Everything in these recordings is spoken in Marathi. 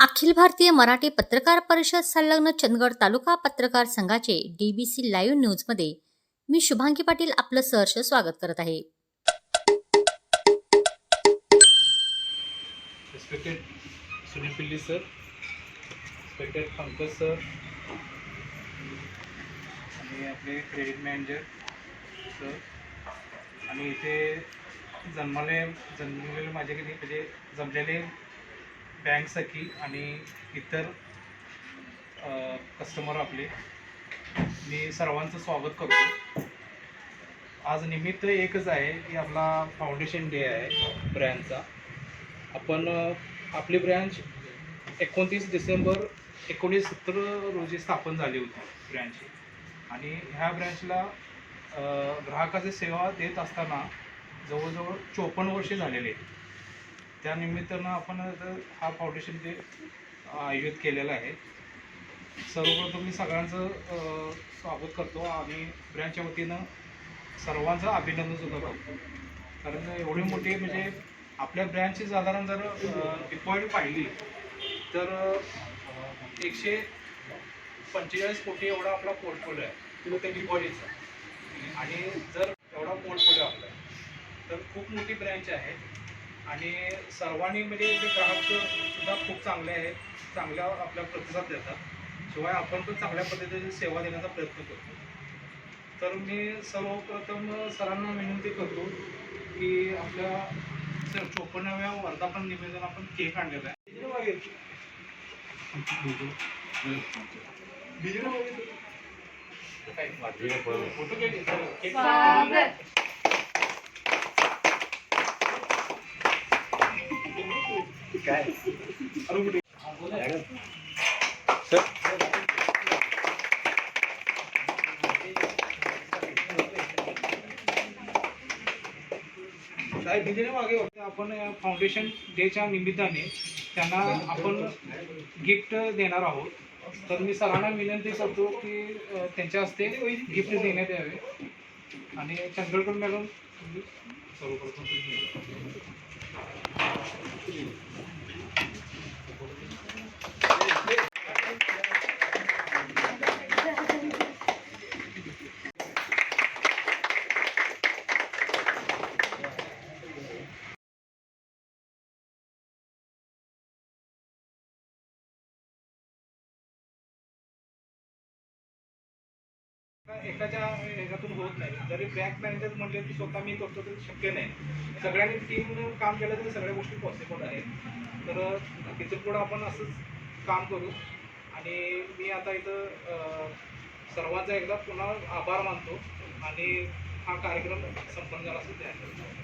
अखिल भारतीय मराठी पत्रकार परिषद संलग्न चंदगड तालुका पत्रकार संघाचे डीबीसी लाईव्ह न्यूजमध्ये मी शुभांगी पाटील आपलं सहर्ष स्वागत करत आहे. रिस्पेक्टेड सुनील पिल्ली सर रिस्पेक्टेड पंकज सर आणि आपले क्रेडिट मॅनेजर सर आणि इथे जन्मले जन्मलेले माझे की म्हणजे जमलेले बँक सखी आणि इतर कस्टमर आपले मी सर्वांचं स्वागत करतो. आज निमित्त एकच आहे की आपला फाउंडेशन डे आहे ब्रँडचा आपण आपली ब्रँच एकोणतीस डिसेंबर एकोणीस सत्तर रोजी स्थापन झाली होती ब्रँचची आणि ह्या ब्रँचला ग्राहकाची सेवा देत असताना जवळजवळ चोपन्न वर्षे झालेले आहेत. त्यानिमित्तानं आपण हा फाउंडेशन डे आयोजित केलेला आहे सर्वप्रथम मी सगळ्यांचं स्वागत करतो आणि ब्रँचच्या वतीनं सर्वांचं अभिनंदन सुद्धा करतो. कारण एवढी मोठी म्हणजे आपल्या ब्रँचची साधारण जर डिपॉईट पाहिली तर एकशे पंचेचाळीस कोटी एवढा आपला पोर्टफोलिओ आहे. किंवा त्या डिपॉझिटचा आणि जर एवढा पोर्टफोलिओ आपला तर खूप मोठी ब्रँच आहे. आणि सर्वांनी म्हणजे जे ग्राहक सुद्धा खूप चांगले आहेत. चांगल्या आपल्या प्रतिसाद देतात. शिवाय आपण पण चांगल्या पद्धतीने सेवा देण्याचा प्रयत्न करतो. तर मी सर्वप्रथम सरांना विनंती करतो की आपल्या सर चोपन्नाव्या वर्धापन निवेदन आपण केक आणलेला आहे. फोटो केक काय? मागे आपण फाउंडेशन डेच्या निमित्ताने त्यांना आपण गिफ्ट देणार आहोत. तर मी सरांना विनंती करतो की त्यांच्या हस्ते गिफ्ट देण्यात यावे. आणि चंद्रगड मॅडम तुम्ही सर्वप्रथम एकाच्या ह्याच्यातून होत नाही. जरी बँक मॅनेजर म्हणले की स्वतः मी करतो तरी शक्य नाही. सगळ्यांनी टीम काम केलं तरी सगळ्या गोष्टी पॉसिबल आहेत. तर तिथून पुढं आपण असंच काम करू. आणि मी आता इथं सर्वांचा एकदा पुन्हा आभार मानतो. आणि हा कार्यक्रम संपन्न झाला असं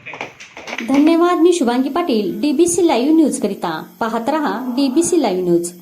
थँक्यू धन्यवाद. मी Shubhangi Patil DBC live news करिता. पाहत रहा डीबीसी लाईव्ह न्यूज